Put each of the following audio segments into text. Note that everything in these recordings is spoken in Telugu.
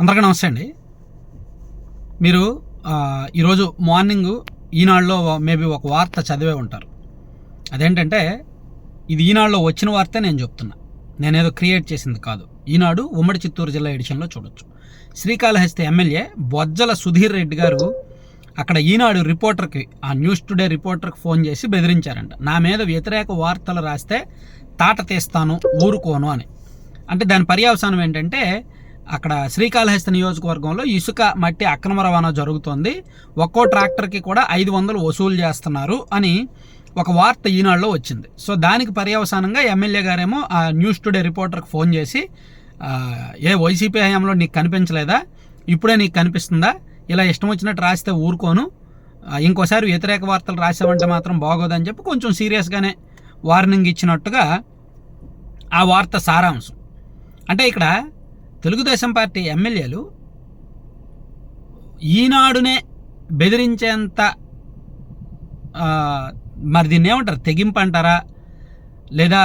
అందరికీ నమస్తే అండి. మీరు ఈరోజు మార్నింగ్ ఈనాడులో మేబీ ఒక వార్త చదివే ఉంటారు. అదేంటంటే ఇది ఈనాడులో వచ్చిన వార్తే నేను చెప్తున్నా. నేనేదో క్రియేట్ చేసింది కాదు. ఈనాడు ఉమ్మడి చిత్తూరు జిల్లా ఎడిషన్లో చూడొచ్చు. శ్రీకాళహస్తి ఎమ్మెల్యే బొజ్జల సుధీర్ రెడ్డి గారు అక్కడ ఈనాడు రిపోర్టర్కి ఆ న్యూస్ టుడే రిపోర్టర్కి ఫోన్ చేసి బెదిరించారంట. నా మీద వ్యతిరేక వార్తలు రాస్తే తాట తీస్తాను ఊరుకోను అని. అంటే దాని పర్యవసానం ఏంటంటే అక్కడ శ్రీకాళహస్తి నియోజకవర్గంలో ఇసుక మట్టి అక్రమ రవాణా జరుగుతోంది. ఒక్కో ట్రాక్టర్కి కూడా ఐదు వందలు వసూలు చేస్తున్నారు అని ఒక వార్త ఈనాడులో వచ్చింది. సో దానికి పర్యవసానంగా ఎమ్మెల్యే గారేమో ఆ న్యూస్ టుడే రిపోర్టర్కి ఫోన్ చేసి ఏ వైసీపీ హయాంలో నీకు కనిపించలేదా? ఇప్పుడే నీకు కనిపిస్తుందా? ఇలా ఇష్టం వచ్చినట్టు రాస్తే ఊరుకోను. ఇంకోసారి వ్యతిరేక వార్తలు రాసామంటే మాత్రం బాగోదని చెప్పి కొంచెం సీరియస్గానే వార్నింగ్ ఇచ్చినట్టుగా ఆ వార్త సారాంశం. అంటే ఇక్కడ తెలుగుదేశం పార్టీ ఎమ్మెల్యేలు ఈనాడునే బెదిరించేంత మరి దీన్ని ఏమంటారు? తెగింపు అంటారా? లేదా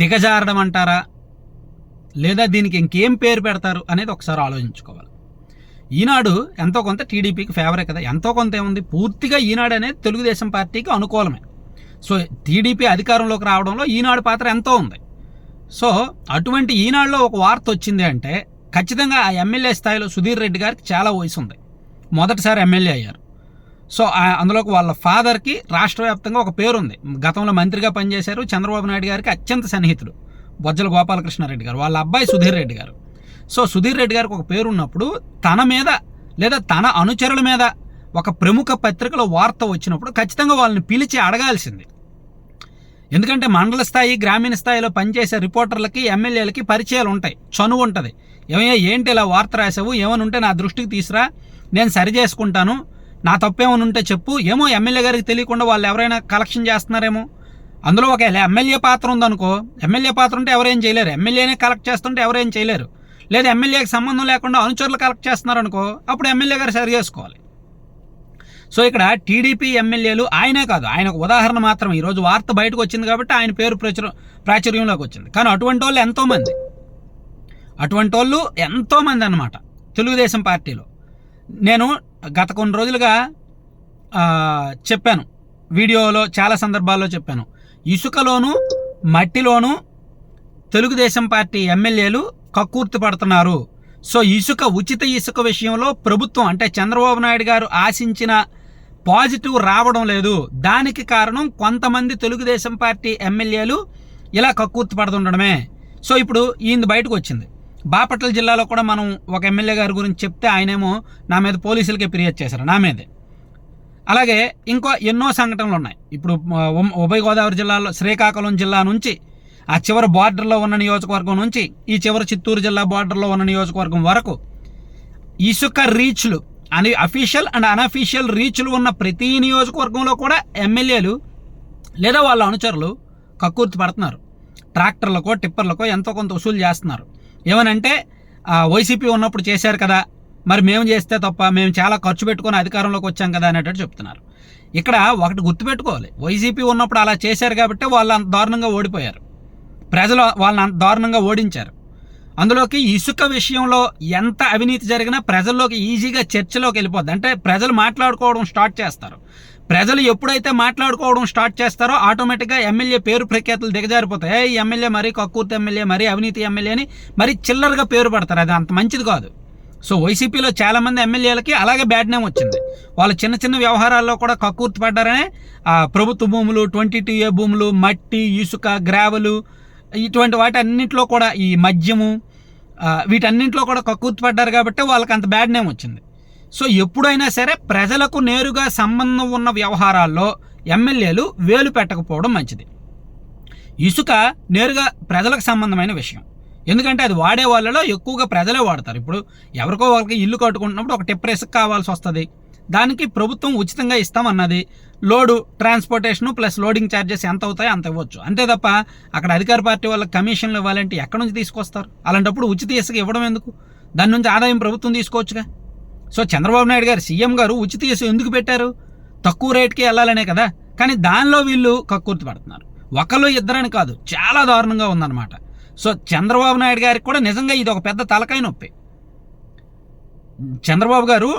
దిగజారడం అంటారా? లేదా దీనికి ఇంకేం పేరు పెడతారు అనేది ఒకసారి ఆలోచించుకోవాలి. ఈనాడు ఎంతో కొంత టీడీపీకి ఫేవరే కదా. ఎంతో కొంత ఏముంది? పూర్తిగా ఈనాడు అనేది తెలుగుదేశం పార్టీకి అనుకూలమే. సో టీడీపీ అధికారంలోకి రావడంలో ఈనాడు పాత్ర ఎంతో ఉంది. సో అటువంటి ఈనాడులో ఒక వార్త వచ్చింది అంటే ఖచ్చితంగా ఆ ఎమ్మెల్యే స్థాయిలో సుధీర్ రెడ్డి గారికి చాలా వయసు ఉంది. మొదటిసారి ఎమ్మెల్యే అయ్యారు. సో అందులోకి వాళ్ళ ఫాదర్కి రాష్ట్ర వ్యాప్తంగా ఒక పేరుంది. గతంలో మంత్రిగా పనిచేశారు. చంద్రబాబు నాయుడు గారికి అత్యంత సన్నిహితుడు బొజ్జల గోపాలకృష్ణారెడ్డి గారు వాళ్ళ అబ్బాయి సుధీర్ రెడ్డి గారు. సో సుధీర్ రెడ్డి గారికి ఒక పేరు ఉన్నప్పుడు తన మీద లేదా తన అనుచరుల మీద ఒక ప్రముఖ పత్రికలో వార్త వచ్చినప్పుడు ఖచ్చితంగా వాళ్ళని పిలిచి అడగాల్సింది. ఎందుకంటే మండల స్థాయి గ్రామీణ స్థాయిలో పనిచేసే రిపోర్టర్లకి ఎమ్మెల్యేలకి పరిచయాలు ఉంటాయి చనువు ఉంటుంది. ఏమయ్యా ఏంటి ఇలా వార్త రాసావు? ఏమైనా ఉంటే నా దృష్టికి తీసురా. నేను సరి చేసుకుంటాను. నా తప్పేమైనా ఉంటే చెప్పు. ఏమో ఎమ్మెల్యే గారికి తెలియకుండా వాళ్ళు ఎవరైనా కలెక్షన్ చేస్తున్నారేమో. అందులో ఒక ఎమ్మెల్యే పాత్ర ఉందనుకో ఎమ్మెల్యే పాత్ర ఉంటే ఎవరేం చేయలేరు. ఎమ్మెల్యేనే కలెక్ట్ చేస్తుంటే ఎవరేం చేయలేరు. లేదా ఎమ్మెల్యేకి సంబంధం లేకుండా అనుచరులు కలెక్ట్ చేస్తున్నారనుకో అప్పుడు ఎమ్మెల్యే గారు సరి చేసుకోవాలి. సో ఇక్కడ టీడీపీ ఎమ్మెల్యేలు ఆయనే కాదు ఆయన ఒక ఉదాహరణ మాత్రం ఈరోజు వార్త బయటకు వచ్చింది కాబట్టి ఆయన పేరు ప్రచుర ప్రాచుర్యంలోకి వచ్చింది. కానీ అటువంటి వాళ్ళు ఎంతోమంది. అటువంటి వాళ్ళు ఎంతోమంది అన్నమాట తెలుగుదేశం పార్టీలో. నేను గత కొన్ని రోజులుగా చెప్పాను. వీడియోలో చాలా సందర్భాల్లో చెప్పాను. ఇసుకలోను మట్టిలోను తెలుగుదేశం పార్టీ ఎమ్మెల్యేలు కక్కుర్తి పడుతున్నారు. సో ఇసుక ఉచిత ఇసుక విషయంలో ప్రభుత్వం అంటే చంద్రబాబు నాయుడు గారు ఆశించిన పాజిటివ్ రావడం లేదు. దానికి కారణం కొంతమంది తెలుగుదేశం పార్టీ ఎమ్మెల్యేలు ఇలా కక్కుర్తి పడుతుండడమే సో ఇప్పుడు ఈయన బయటకు వచ్చింది. బాపట్ల జిల్లాలో కూడా మనం ఒక ఎమ్మెల్యే గారి గురించి చెప్తే ఆయనేమో నా మీద పోలీసులకే ఫిర్యాదు చేశారు నా మీదే. అలాగే ఇంకో ఎన్నో సంఘటనలు ఉన్నాయి. ఇప్పుడు ఉభయ గోదావరి జిల్లాలో శ్రీకాకుళం జిల్లా నుంచి ఆ చివరి బార్డర్లో ఉన్న నియోజకవర్గం నుంచి ఈ చివరి చిత్తూరు జిల్లా బార్డర్లో ఉన్న నియోజకవర్గం వరకు ఇసుక రీచ్లు అని అఫీషియల్ అండ్ అనఫీషియల్ రీచ్లు ఉన్న ప్రతి నియోజకవర్గంలో కూడా ఎమ్మెల్యేలు లేదా వాళ్ళ అనుచరులు కక్కుర్తి పడుతున్నారు. ట్రాక్టర్లకో టిప్పర్లకో ఎంతో కొంత వసూలు చేస్తున్నారు. ఏమనంటే వైసీపీ ఉన్నప్పుడు చేశారు కదా మరి మేము చేస్తే తప్ప మేము చాలా ఖర్చు పెట్టుకొని అధికారంలోకి వచ్చాం కదా అనేటట్టు చెప్తున్నారు. ఇక్కడ ఒకటి గుర్తుపెట్టుకోవాలి. వైసీపీ ఉన్నప్పుడు అలా చేశారు కాబట్టి వాళ్ళు అంత దారుణంగా ఓడిపోయారు. ప్రజలు వాళ్ళని అంత దారుణంగా ఓడించారు. అందులోకి ఇసుక విషయంలో ఎంత అవినీతి జరిగినా ప్రజల్లోకి ఈజీగా చర్చలోకి వెళ్ళిపోద్ది. అంటే ప్రజలు మాట్లాడుకోవడం స్టార్ట్ చేస్తారు. ప్రజలు ఎప్పుడైతే మాట్లాడుకోవడం స్టార్ట్ చేస్తారో ఆటోమేటిక్గా ఎమ్మెల్యే పేరు ప్రఖ్యాతులు దిగజారిపోతాయి. ఈ ఎమ్మెల్యే మరీ కక్కుర్తి ఎమ్మెల్యే మరీ అవినీతి ఎమ్మెల్యే అని మరీ చిల్లరగా పేరు పడతారు. అది అంత మంచిది కాదు. సో వైసీపీలో చాలామంది ఎమ్మెల్యేలకి అలాగే బ్యాడ్ నేమ్ వచ్చింది. వాళ్ళు చిన్న చిన్న వ్యవహారాల్లో కూడా కక్కుర్తి పడ్డారనే ప్రభుత్వ భూములు ట్వంటీ టూ ఏ భూములు మట్టి ఇసుక గ్రావెలు ఇటువంటి వాటి అన్నింటిలో కూడా ఈ మద్యము వీటన్నింటిలో కూడా కక్కుర్తి పడ్డారు కాబట్టి వాళ్ళకి అంత బ్యాడ్ నేమ్ వచ్చింది. సో ఎప్పుడైనా సరే ప్రజలకు నేరుగా సంబంధం ఉన్న వ్యవహారాల్లో ఎమ్మెల్యేలు వేలు పెట్టకపోవడం మంచిది. ఇసుక నేరుగా ప్రజలకు సంబంధమైన విషయం. ఎందుకంటే అది వాడే వాళ్ళలో ఎక్కువగా ప్రజలే వాడతారు. ఇప్పుడు ఎవరికో వాళ్ళకి ఇల్లు కట్టుకుంటున్నప్పుడు ఒక టిప్పర్ ఇసుక కావాల్సి వస్తుంది. దానికి ప్రభుత్వం ఉచితంగా ఇస్తామన్నది. Load transportation plus loading charges ఎంత అవుతాయో అంత ఇవ్వచ్చు. అంతే తప్ప అక్కడ అధికార పార్టీ వాళ్ళకి కమిషన్లు ఇవ్వాలంటే ఎక్కడి నుంచి తీసుకొస్తారు? అలాంటప్పుడు ఉచిత ఇసుక ఇవ్వడం ఎందుకు? దాని నుంచి ఆదాయం ప్రభుత్వం తీసుకోవచ్చుగా? సో చంద్రబాబు నాయుడు గారు సీఎం గారు ఉచిత ఇసుక ఎందుకు పెట్టారు? తక్కువ రేట్కి వెళ్ళాలనే కదా? కానీ దానిలో వీళ్ళు కక్కుర్తి పడుతున్నారు. ఒకళ్ళు ఇద్దరని కాదు చాలా దారుణంగా ఉందన్నమాట. సో చంద్రబాబు నాయుడు గారికి కూడా నిజంగా ఇది ఒక పెద్ద తలకాయ నొప్పి. చంద్రబాబు గారు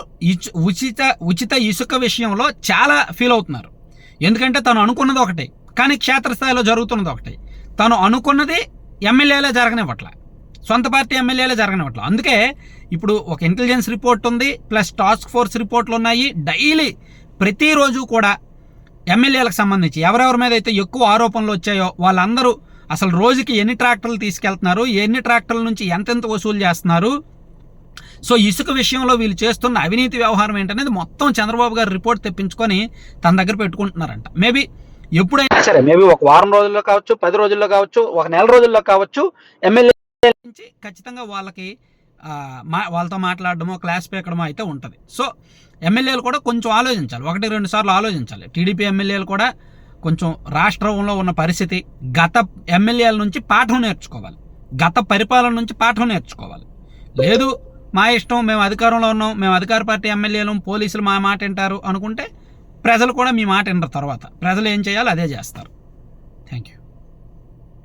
ఉచిత ఉచిత ఇసుక విషయంలో చాలా ఫీల్ అవుతున్నారు. ఎందుకంటే తను అనుకున్నది ఒకటి కానీ క్షేత్రస్థాయిలో జరుగుతున్నది ఒకటి. తను అనుకున్నది ఎమ్మెల్యేలే జరగనివ్వట్ల. సొంత పార్టీ ఎమ్మెల్యేలే జరగనివ్వట్ల. అందుకే ఇప్పుడు ఒక ఇంటెలిజెన్స్ రిపోర్ట్ ఉంది ప్లస్ టాస్క్ ఫోర్స్ రిపోర్ట్లు ఉన్నాయి. డైలీ ప్రతిరోజు కూడా ఎమ్మెల్యేలకు సంబంధించి ఎవరెవరి మీద అయితే ఎక్కువ ఆరోపణలు వచ్చాయో వాళ్ళందరూ అసలు రోజుకి ఎన్ని ట్రాక్టర్లు తీసుకెళ్తున్నారు ఎన్ని ట్రాక్టర్ల నుంచి ఎంతెంత వసూలు చేస్తున్నారు సో ఇసుక విషయంలో వీళ్ళు చేస్తున్న అవినీతి వ్యవహారం ఏంటనేది మొత్తం చంద్రబాబు గారు రిపోర్ట్ తెప్పించుకొని తన దగ్గర పెట్టుకుంటున్నారంట. మేబీ ఎప్పుడైనా సరే మేబీ ఒక వారం రోజుల్లో కావచ్చు పది రోజుల్లో కావచ్చు ఒక నెల రోజుల్లో కావచ్చు ఎమ్మెల్యే నుంచి ఖచ్చితంగా వాళ్ళకి మా వాళ్ళతో మాట్లాడడమో క్లాస్ పీకడమో అయితే ఉంటుంది. సో ఎమ్మెల్యేలు కూడా కొంచెం ఆలోచించాలి. ఒకటి రెండు సార్లు ఆలోచించాలి. టీడీపీ ఎమ్మెల్యేలు కూడా కొంచెం రాష్ట్రంలో ఉన్న పరిస్థితి గత ఎమ్మెల్యేల నుంచి పాఠం నేర్చుకోవాలి. గత పరిపాలన నుంచి పాఠం నేర్చుకోవాలి. లేదు మా ఇష్టం మేము అధికారంలో ఉన్నాం మేము అధికార పార్టీ ఎమ్మెల్యేలు పోలీసులు మా మాట వింటారు అనుకుంటే ప్రజలు కూడా మీ మాట వినరు తర్వాత. ప్రజలు ఏం చేయాలో అదే చేస్తారు. Thank you